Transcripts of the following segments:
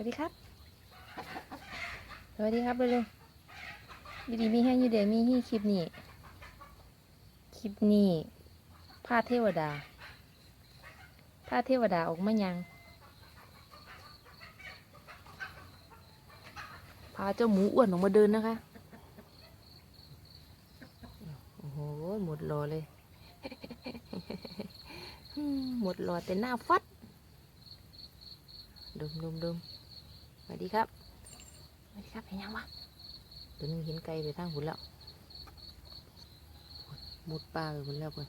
วัสดีครับ สวัสดีครับเร็วๆยูดีมีแห้งยูเดียมีที่คลิปนี้ คลิปนี้ผ้าเทวดาผ้าเทวดาออกมายังพาเจ้าหมูอ้วนออกมาเดินนะคะ โอ้โห หมดรอเลย หมดรอแต่หน้าฟัดดมดมดม วัสดีครับสวัสดีครับเห็นยังวะเดี๋ยวนึงเห็นไก่ไปทางหุ่นแล้วมุดป่าไปหุ่นแล้วเพิ่น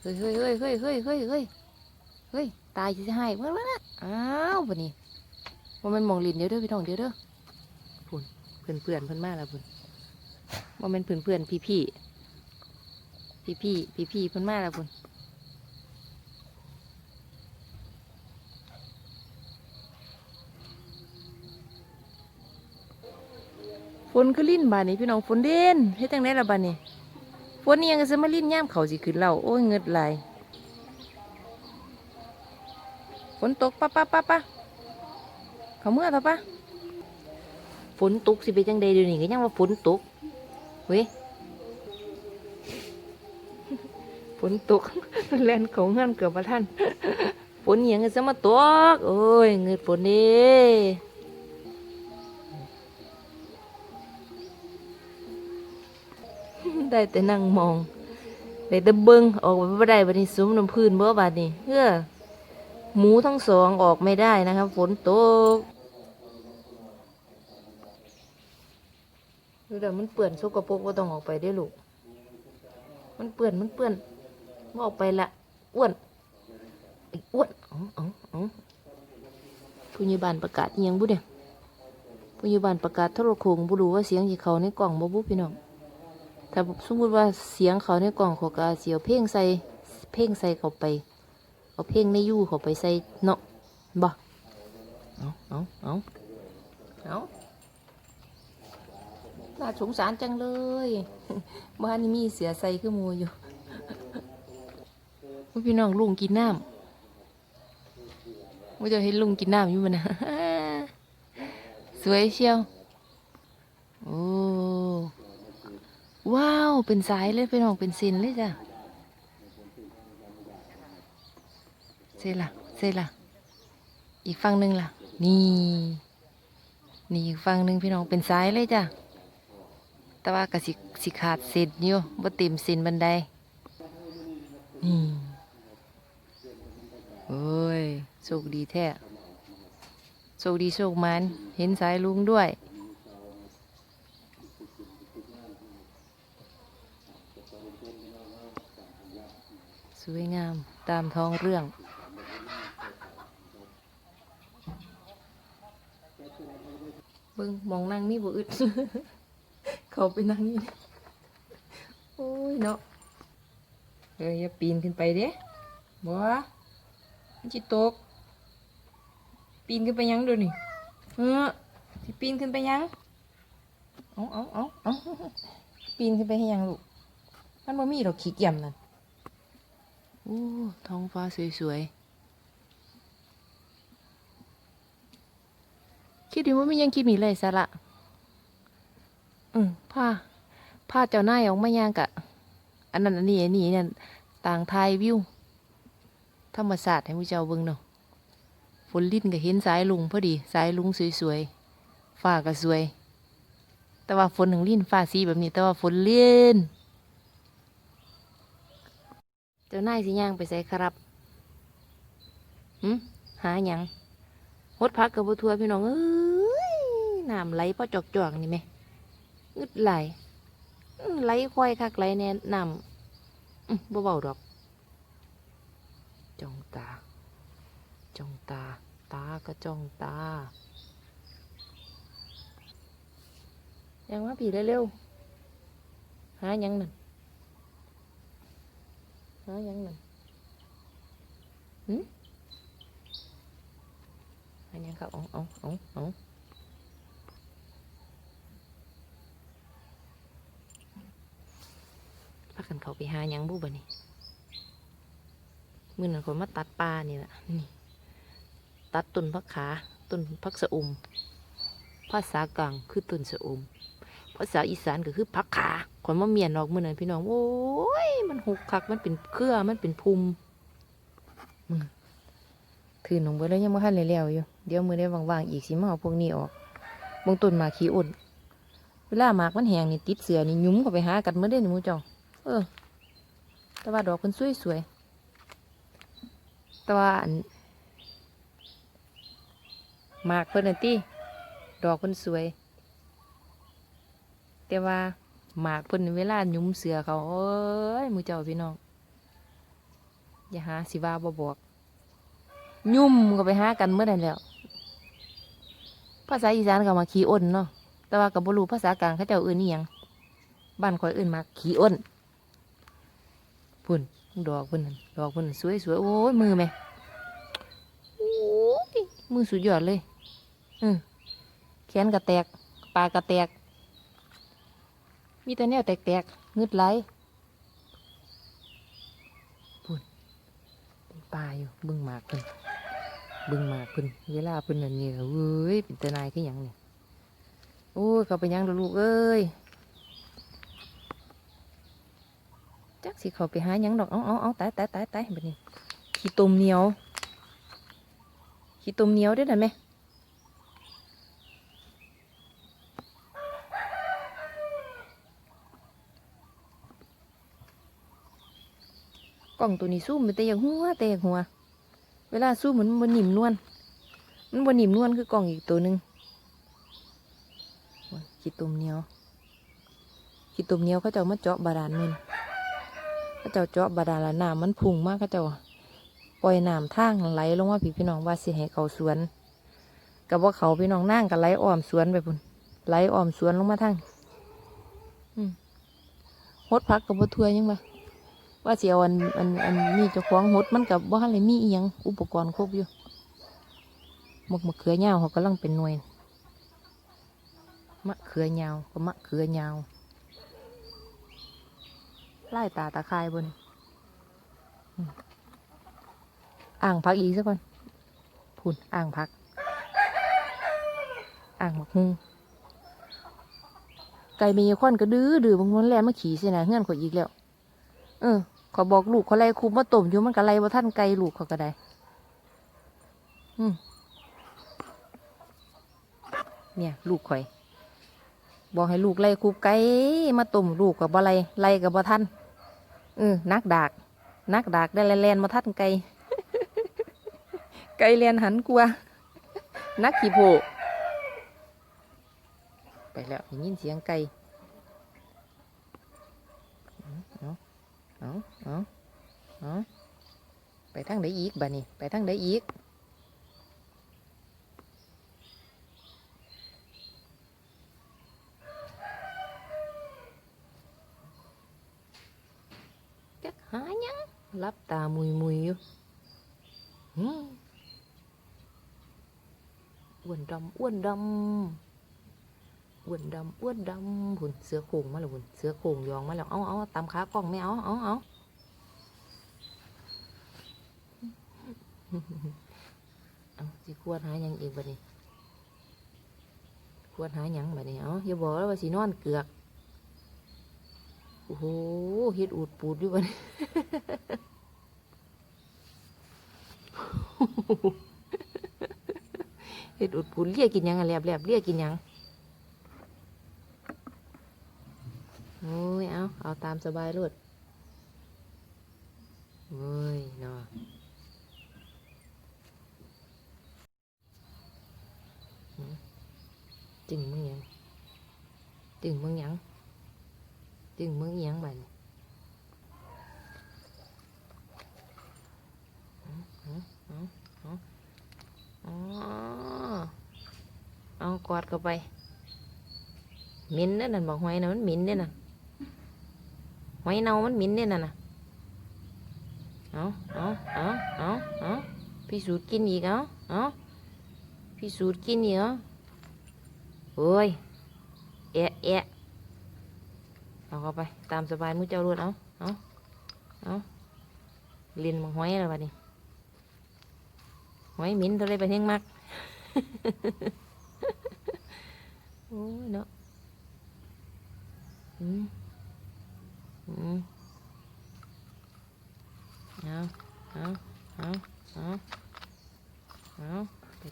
เฮ้ยเฮ้ยเฮ้ยเฮ้ยเฮ้ยเฮ้ยเฮ้ยเฮ้ยตายจะให้เมื่อวันน่ะอ้าววันนี้ว่ามันมองลินเดี๋ยวเด้อพี่น้องเดี๋ยวเด้อพุ่นเพื่อนเพื่อนๆเพิ่นมาแล้วพุ่นว่ามันเพื่อนเพื่อนพี่พี่พี่พี่พี่พี่ๆเพิ่นมาแล้วพุ่น ฝนก็ลิ้นบานนี้พี่น้องฝนเด่นเฮ็ดจังไดล่ะบานนี้ฝนนี่ยังจะมาลิ้นย่ามเขาสิขึ้นเล่าโอ้ยเงิดไหลายฝนตกปะปะปะปะเขาเมื่อเถอะปะฝนตกสิไปจังใดเดี๋ยวนี้ก็ยังว่าฝนตกเว้ยฝนตกแล่นเขาเงื่อนเกือบประทันฝนยังจะมาตกโอ้ยเงิดฝนเด้ ได้แต่นั่งมองได้แต่เบิงออกไปไม่ได้บัดนี้ซุ้มน้ำพื้นเบ่บาดนี้เพื่อหมูทั้งสองออกไม่ได้นะครับ ฝนตกดูเดี๋ยวมันเปื่อนสกปรกว่าต้องออกไปได้ลูก มันเปื่อนมันเปื่อนว่าออกไปละอ้วนไอ้อ้วนอ๋ออ๋ออ๋อผู้ใหญ่บ้านประกาศยังบุเนี่ยผู้ใหญ่บ้านประกาศทรโขงบุรู้ว่าเสียงที่เขาในกล่องบ่บุพี่น้อง ถ้าสมมติว่าเสียงเขาในกล่องเขาก็เสียวเพลงใส่เพลงใส่เขาไป เอาเพลงในยู่เขาไปใส่เนาะบ่เอาเอาเอาเอาน่าสงสารจังเลยบ้านนี้มีเสียใส่ขึ้นมูอยู่พี่น้องลุงกินน้ำว่าจะให้ลุงกินน้ำอยู่มันนะสวยเชียว โอ้ ว้าว เป็นสายเลยเป็นออกเป็นสินเลยจ้ะเซล่ะเซล่ะ อีกฝั่งหนึ่งล่ะ นี่ นี่อีกฝั่งหนึ่งพี่น้องเป็นสายเลยจ้ะ แต่ว่ากะสิสิขาดเส้นอยู่บ่เต็มเส้นบันได นี่ โอ้ย โชคดีแท้ โชคดีโชคมัน เห็นสายลุงด้วย สวยงามตามท้องเรื่อง เบิ่งมองนั่งนี่บ่อึด เขาไปนั่งนี่ โอ้ยเนาะเฮ้ยอย่าปีนขึ้นไปเด้บ่มันจิตก ปีนขึ้นไปยังเดูนี่เออสิปีนขึ้นไปยังเอาเอาเอาเอาปีนขึ้นไปให้ยังลูก มันบ่มีดอกขี้เกียจนั่น โอ้ท้องฟ้าสวยๆ คิดดูว่าไม่ยังคิดมีเลยสาระอืมผ้าผ้าเจ้าหน้ายออกมาย่างกะ อันนั้นอันนี้อันนี้เนี่ยต่างไทยวิว ธรรมศาสตร์ให้ผู้เจ้าเบิ่งเนาะฝนลิ้นก็เห็นสายลุงพอดี สายลุงสวยๆ ฟ้าก็สวย แต่ว่าฝนถึงลิ้นฟ้าสีแบบนี้ แต่ว่าฝนเล่น จ้านายสิย่างไปใส่ครับหืมหาหยังหดพักกับบัทัวพี่น้องเอ้ยน้ำไหลพอจอกจอกนี่ไหมอึดไหลไหลควายคักไหลแน่น้ำบ่เบาดอก จ้องตา จ้องตา ตาก็จ้องตา ยังว่าผีเร็วๆหาหยังนั่น หายังนั่นหืมหาหยังครับเอาเอาเอาเอาพากันเขาไปหายังบุบะนี่มื่อนั้นคนมาตัดปลานี่แหละนี่ ตัดต้นพักขาต้นพักสะอุมภาษากลางคือต้นสะอุม ภาษาอีสานก็คือพักขาขอนมาเมียนออกมือนั้นพี่น้อง โอ้ย มันหกคัก มันเป็นเครือ มันเป็นภูมิถือหนงเบิดแล้วยังไม่ทันเลยแล้วอยู่ เดี๋ยวมือได้ว่างๆอีกสิมาเอาพวกนี้ออกบงต้นหมากขี้อ่นเวลาหมากมันแห้งนี่ติดเสือนี่ยุ้มเข้าไปหากันเมื่อได้หนูเจ้าเออ แต่ว่าดอกมันสวยๆแต่ว่าอันหมากเพิ่นน่ะติดอกเพิ่นสวย แต่ว่าหมากเพิ่นเวลาหยุ้มเสือเขาเอ้ยหมูเจ้าพี่น้องอย่าหาสิว่าบ่บอกยุ่มก็ไปหากันเมื่อใดแล้ว ภาษาอีสานก็มาขี้อ้นเนาะแต่ว่ากับบรูภาษากลางเขาเจ้าอื่นนี่ยังบ้านคอยอื่นมาขี้อ้นพุ่นดอกพุ่นดอกพุ่นสวยสวยๆโอ้ยมือไหมโอ้ยมือสุดยอดเลยอืมแขนกระแตกปากกระแตก มีแต่แนวแตกๆงึดไหลพุ่นเป็นปลาอยู่เบึงหมากเพิ่นเบึงหมากเพิ่นเวลาเพิ่นนั่นนี่ก็เว้ยเป็นตานายคือหยังเนี่ยโอ้ยเขาไปยังลูกเอ้ยจักสิเขาไปหายังดอกเอาเอาเอาตายตายตายตายแบบนี้ขี้ตุ่มเหนียวขี้ตุ่มเหนียวได้ไหม กล่องตัวนี้สู้มันแต่อย่างหัวแต่อย่างหัว เวลาสู้เหมือนมันนิ่มนวลมันบนนิ่มนวลคือกล่องอีกตัวหนึ่งขี้ตุ่มเหนียวขี้ตุ่มเหนียวเขาเจ้ามาเจาะบาดาลมันเขาเจ้าเจาะบาดาลแล้วน้ำมันพุ่งมากเขาเจ้าปล่อยน้ำทางไหลลงมาพี่พี่น้องว่าสิให้เขาสวนกับว่าเขาพี่น้องนั่งกับไหลอ้อมสวนไปพุ่นไหลอ้อมสวนลงมาทางอืมหดพักกับบัทัวยังไง ว่าสิเอาอันอันอันนี้เจะคล้างหดมันกับว่าอะไรมีอียังอุปกรณ์ครบอยู่หมกมะเขือยาวเขากำลังเป็นหน่วยมะเขือยาวก็มะเขือยาวไล่ตาตาคายบนอ่างพักอีกสักคนพุ่นอ่างพัก อ่างบักฮุงไก่เมียควันก็ดื้อดื้อบางวันแลมาขี่สินะเงื่อนขอยอีกแล้ว เออ ขอบอกลูกเขาไล่คุมมาต้มอยู่มันก็ไล่ว่าท่านไก่ลูกเขาก็ได้ อืมเนี่ย ลูกข่อย บอกให้ลูกไล่คูบไก่มาตุ่มลูกกับบ่ไล่ไล่กับบ่ทันเออนักดาก นักดากได้แลนมาทันไก่ไก่เลียนหันกลัว นักขี่โผไปแล้วยินเสียงไก่เอา เอาเอาเอาไปทางไหนอีกบ่นี่ไปทางไหนอีกจักหาหยังรับตามุยมุยๆอยู่หืมอ้วนดำอ้วนดำ อ้วนดำอ้วนดำหุ่นเสือโคงมาแล้วหุ่นเสือโคงยองมาแล้วเอาเอาตามขากล้องไม่เอาเอาเอาเอาสิควรหายังอีกบัดนี้ควรหายังบัดนี้เอาอย่าบอกว่าสินอนเกือกโอ้โหเฮ็ดอูดปูดอยู่บัดนี้เฮ็ดอูดปูดเรียกกินยังอะแลบแลบเรียกกินยัง โอ้ย เอา เอาตามสบายโลดโอ้ยนาะหืมจึงมึงยังจึงมึงยังจึงมึงอิหยังบันเอาเอเอาเอาเอากอดเข้าไป มิ้นนั่นน่ะบอกหอยนะมันมิ้นเนี่ยน่ะ หอยเน่ามันหมิ้นเนี่ยน่ะนะเอาเอาเอาเอาเอาพี่สูดกินอีกเอาเอาพี่สูดกินอีกเอาโอ้ยแอะแอะเอาเข้าไปตามสบายมือเจ้ารวดเอาเอาเอาเลียนมังหอยแล้วบัดนี้หอยหมิ้นเท่าไรไปเท่งมักโอ้ยเนาะอืมอืมเอาเอาเอาเอาเอาไปทางไหนละบัดเนาะซุ่มออกซุ่มเขาซุ่มเขาซุ่มออก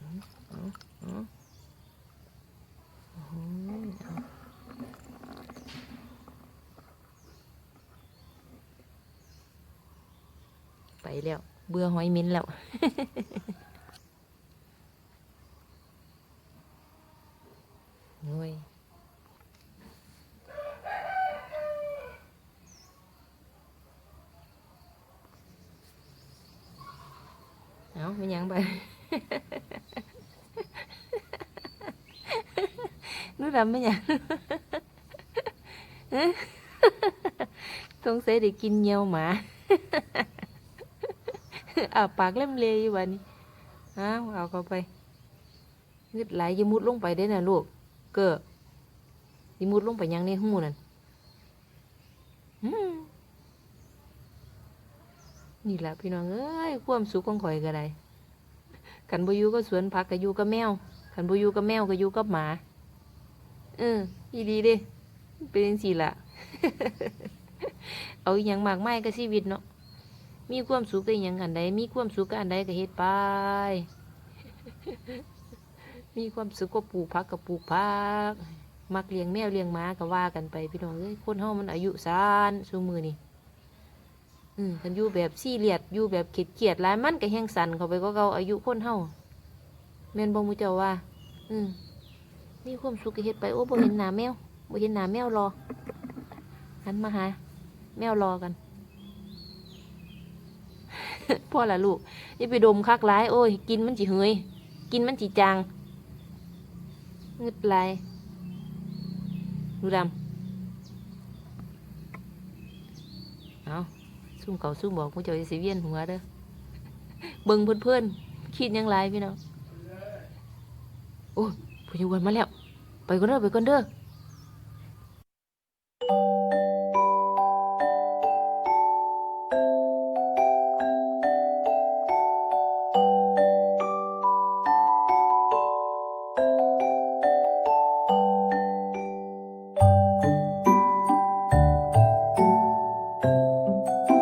อืมเอาเอาอืมเอาไปแล้ว เบื่อหอยมิ้นแล้ว โอ้ย เอาไม่ยังไปนู้ดำไม่ยังสงสัยได้กินเหยี่ยวหมาอาปากเล่มเลยอยู่วันนี้เอาเอาเข้าไปงึดไหลยมุดลงไปได้นะลูก เกิดอยมุดลงไปยังในหูนั่นอืม นี่แหละพี่น้องเอ้ยความสุขของข่อยก็ได้ขันบอยูก็สวนผักก็อยู่กับแมวขันบอยูกับแมวก็อยู่กับหมา เออดีดีเด้เป็นสี่ละเอาอย่างมากไมายกับชีวิตเนาะมีความสุขกับอย่างอันใดมีความสุขกับอันใดก็เฮ็ดไป มีความสุขก็ปลูกผักก็ปลูกผักมักเลี้ยงแมวเลี้ยงหมาก็ว่ากันไป พี่น้องเอ้ยคนเฮามันอายุสั้นซุมือนี่ อืมคันอยู่แบบซี่เรียสอยู่แบบเข็ดเกียดหลายมันก็แห้งสันเข้าไปก็เก่าอายุคนเฮาแม่นบ่มูเจ้าว่า อืมมีความสุขก็เฮ็ดไปโอ้บ่เห็นหน้าแมวบ่เห็นหน้าแมวรอหันมาหาแมวรอกันพ่อละลูกอย่าไปดมคักร้ายโอ้ย กินมันจิเฮยกินมันจิจางงึดลายดูดำเอา ซุ่มเก่าซุ่มบอกผู้เจ้าสิเวียนหัวเด้อเบิ่งเพื่อนๆคิดยังไรพี่น้องโอ้ผู้ใหญ่วันมาแล้ว ไปก่อนเด้อไปก่อนเด้อ